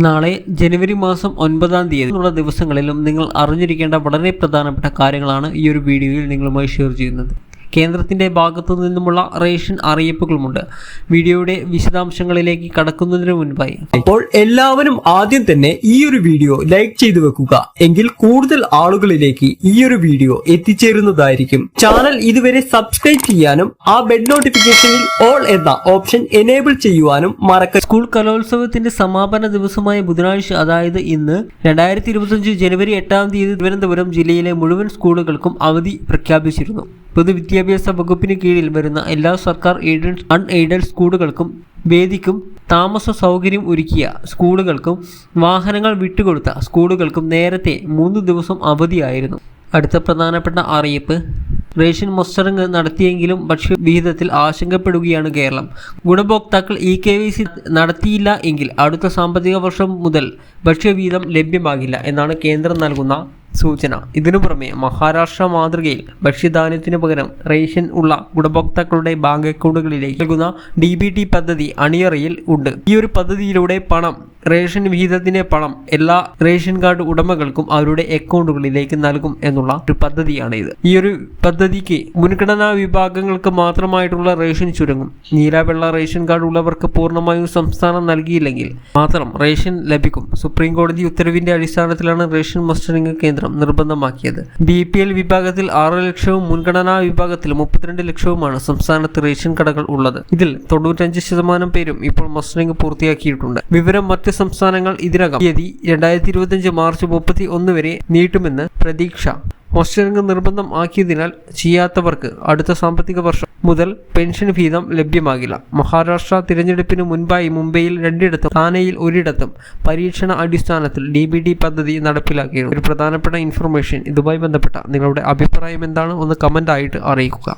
നാളെ ജനുവരി മാസം ഒൻപതാം തീയതി ഉള്ള ദിവസങ്ങളിലും നിങ്ങൾ അറിഞ്ഞിരിക്കേണ്ട വളരെ പ്രധാനപ്പെട്ട കാര്യങ്ങളാണ് ഈ ഒരു വീഡിയോയിൽ നിങ്ങളുമായി ഷെയർ ചെയ്യുന്നത്. കേന്ദ്രത്തിന്റെ ഭാഗത്തു നിന്നുമുള്ള റേഷൻ അറിയിപ്പുകളുമുണ്ട്. വീഡിയോയുടെ വിശദാംശങ്ങളിലേക്ക് കടക്കുന്നതിന് മുൻപായി. അപ്പോൾ എല്ലാവരും ആദ്യം തന്നെ ഈ ഒരു വീഡിയോ ലൈക്ക് ചെയ്തു വെക്കുക. എങ്കിൽ കൂടുതൽ ആളുകളിലേക്ക് ഈ ഒരു വീഡിയോ എത്തിച്ചേരുന്നതായിരിക്കും. ചാനൽ ഇതുവരെ സബ്സ്ക്രൈബ് ചെയ്യാനും ആ ബെൽ നോട്ടിഫിക്കേഷനിൽ ഓൾ എന്ന ഓപ്ഷൻ എനേബിൾ ചെയ്യുവാനും മറക്ക സ്കൂൾ കലോത്സവത്തിന്റെ സമാപന ദിവസമായ ബുധനാഴ്ച അതായത് ഇന്ന് രണ്ടായിരത്തി ഇരുപത്തഞ്ച് ജനുവരി എട്ടാം തീയതി തിരുവനന്തപുരം ജില്ലയിലെ മുഴുവൻ സ്കൂളുകൾക്കും അവധി പ്രഖ്യാപിച്ചിരുന്നു. പൊതുവിദ്യാഭ്യാസ വകുപ്പിന് കീഴിൽ വരുന്ന എല്ലാ സർക്കാർ എയ്ഡഡ് അൺ എയ്ഡഡ് സ്കൂളുകൾക്കും വേദിക്കും താമസ സൗകര്യം ഒരുക്കിയ സ്കൂളുകൾക്കും വാഹനങ്ങൾ വിട്ടുകൊടുത്ത സ്കൂളുകൾക്കും നേരത്തെ മൂന്ന് ദിവസം അവധിയായിരുന്നു. അടുത്ത പ്രധാനപ്പെട്ട അറിയിപ്പ് റേഷൻ മൊസ്റ്ററിംഗ് നടത്തിയെങ്കിലും ഭക്ഷ്യവിഹിതത്തിൽ ആശങ്കപ്പെടുകയാണ് കേരളം. ഗുണഭോക്താക്കൾ ഇ കെ വി സി നടത്തിയില്ല എങ്കിൽ അടുത്ത സാമ്പത്തിക വർഷം മുതൽ ഭക്ഷ്യവിഹിതം ലഭ്യമാകില്ല എന്നാണ് കേന്ദ്രം നൽകുന്ന സൂചന. ഇതിനു പുറമെ മഹാരാഷ്ട്ര മാതൃകയിൽ ഭക്ഷ്യധാന്യത്തിന് പകരം റേഷൻ ഉള്ള ഗുണഭോക്താക്കളുടെ ബാങ്ക് അക്കൗണ്ടുകളിലേക്ക് നൽകുന്ന ഡി ബി ടി പദ്ധതി അണിയറയിൽ ഉണ്ട്. ഈ ഒരു പദ്ധതിയിലൂടെ പണം റേഷൻ വിഹിതത്തിന്റെ പണം എല്ലാ റേഷൻ കാർഡ് ഉടമകൾക്കും അവരുടെ അക്കൗണ്ടുകളിലേക്ക് നൽകും എന്നുള്ള ഒരു പദ്ധതിയാണ് ഇത് ഈ ഒരു പദ്ധതിക്ക് മുൻഗണനാ വിഭാഗങ്ങൾക്ക് മാത്രമായിട്ടുള്ള റേഷൻ ചുരുങ്ങും. നീല വെള്ള റേഷൻ കാർഡ് ഉള്ളവർക്ക് പൂർണമായും സംസ്ഥാനം നൽകിയില്ലെങ്കിൽ മാത്രം റേഷൻ ലഭിക്കും. സുപ്രീം കോടതി ഉത്തരവിന്റെ അടിസ്ഥാനത്തിലാണ് റേഷൻ മസ്റ്ററിംഗ് കേന്ദ്രം നിർബന്ധമാക്കിയത്. ബി പി എൽ വിഭാഗത്തിൽ ആറ് ലക്ഷവും മുൻഗണനാ വിഭാഗത്തിൽ മുപ്പത്തിരണ്ട് ലക്ഷവുമാണ് സംസ്ഥാനത്ത് റേഷൻ കടകൾ ഉള്ളത്. ഇതിൽ തൊണ്ണൂറ്റഞ്ച് ശതമാനം പേരും ഇപ്പോൾ മസ്റ്ററിംഗ് പൂർത്തിയാക്കിയിട്ടുണ്ട്. വിവരം മറ്റ് സംസ്ഥാനങ്ങൾ ഇതിനകം തീയതി രണ്ടായിരത്തി ഇരുപത്തിയഞ്ച് മാർച്ച് മുപ്പത്തി ഒന്ന് വരെ നീട്ടുമെന്ന് പ്രതീക്ഷ. ഹോസ്റ്റലിംഗ് നിർബന്ധം ആക്കിയതിനാൽ ചെയ്യാത്തവർക്ക് അടുത്ത സാമ്പത്തിക വർഷം മുതൽ പെൻഷൻ വീതം ലഭ്യമാകില്ല. മഹാരാഷ്ട്ര തിരഞ്ഞെടുപ്പിന് മുൻപായി മുംബൈയിൽ രണ്ടിടത്തും താനെയിൽ ഒരിടത്തും പരീക്ഷണ അടിസ്ഥാനത്തിൽ ഡി ബി ഡി പദ്ധതി നടപ്പിലാക്കിയിരുന്നു. ഒരു പ്രധാനപ്പെട്ട ഇൻഫർമേഷൻ ഇതുമായി ബന്ധപ്പെട്ട നിങ്ങളുടെ അഭിപ്രായം എന്താണ്? ഒന്ന് കമന്റായിട്ട് അറിയിക്കുക.